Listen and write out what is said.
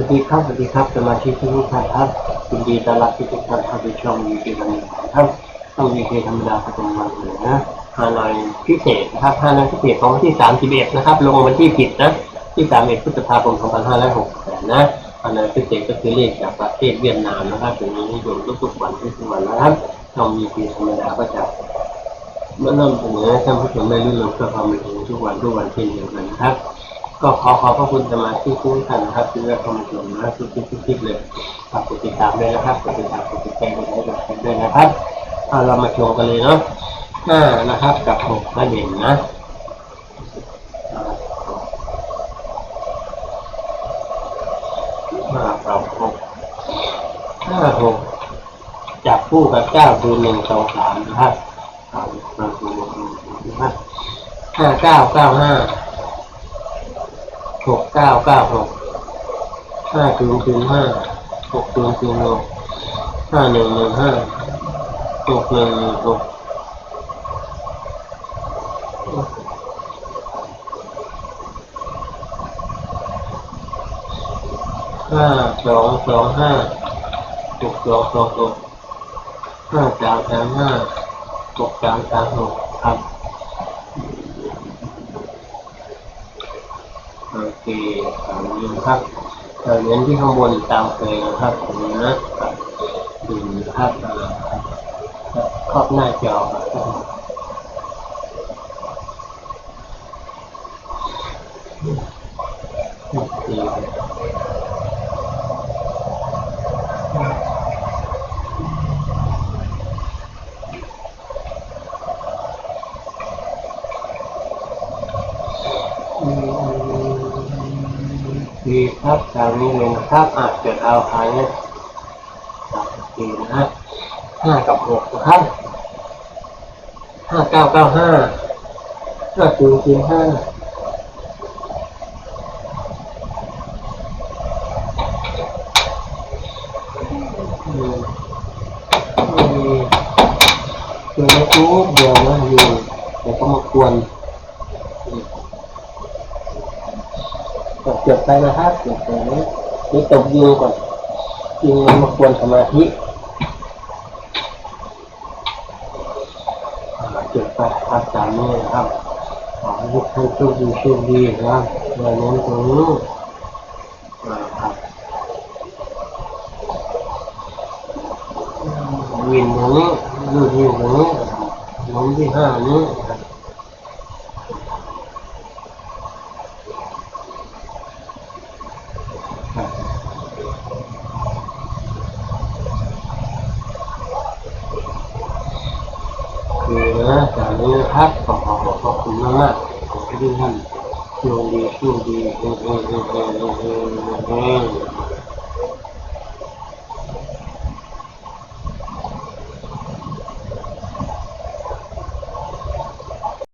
วัสดีครับสวัสดีครับสมาชิกทุกท่านครับยินดีต้อนรับทุกท่านเข้าสู่ช่องวีทีธรรมดาครับช่องวีทีธรรมดาประจำวันเลยนะฮานอยพิเศษนะครับฮานอยพิเศษของวันที่31นะครับ ลงวันที่ผิดนะที่31พฤษภาคม2568นะฮานอยพิเศษก็คือเลขจากประเทศเวียดนามนะครับถึงนี้นิยมทุกๆวันทุกๆวันนะครับช่องวีทีธรรมดาก็จะเมื่อนำเสนอท่านผู้ชมได้รู้เรื่องเพื่อความบันเทิงทุกวันทุกวันเช่นเดียวกันนะครับ ก็ขอขอบพระคุณสมาชิกทุกท่านนะครับที่ได้เข้ามาชมนะทุกทุกทุกคลิปเลยฝากกดติดตามด้วยนะครับกดติดตามกดติดใจกดไลค์กดแชร์ด้วยนะครับเอาเรามาชมกันเลยเนาะห้านะครับ กับหกประเด็นนะห้ากับหกห้าหกจับคู่กับเก้าคือหนึ่งสองสามนะครับห้าเก้าเก้าห้า หกเก้าเก้าหกห้าศูนย์ศูนย์ห้าหกศูนย์ศูนย์หกห้าหนึ่งหนึ่งห้าหกหนึ่งหนึ่งหกห้าสองสองห้าหกสองสองหกห้าสามสามห้าหกสามสามหกครับ โอเคสามนิ้วครับเราเน้นที่ข้างบนตามเคยนะครับผมนะดูนะครับอ่าครับครอบหน้าจอครับโอเคอื มดีครับตามนี้เลยนะครับอาจจะเอาหายเนี่ยสามสีนะฮะห้ากับหกนะครับห้าเก้าเก้าห้าห้าศูนย์ศูนย์ห้าอืมมีคือไม่รู้เดียวนะอยู่แต่ก็มากวนอืม กดจบไปนะครับจบไปนี้นี่ตบยิงก่อนยิงมันมากวนสมาธิอ่าจบไปครับสามนี้นะครับขอให้ทุกท่านโชคดีโชคดีนะครับเราเน้นตรงนี้ครับวินตรงนี้ลูกยิงตรงนี้ล้มที่ห้านี้นะครับคือ นี้นะครับขอขอขอบคุณมากมากขอให้ทุกท่านโชคดีโชคดีเฮ้เฮงเฮงเฮงเฮงเฮงเฮง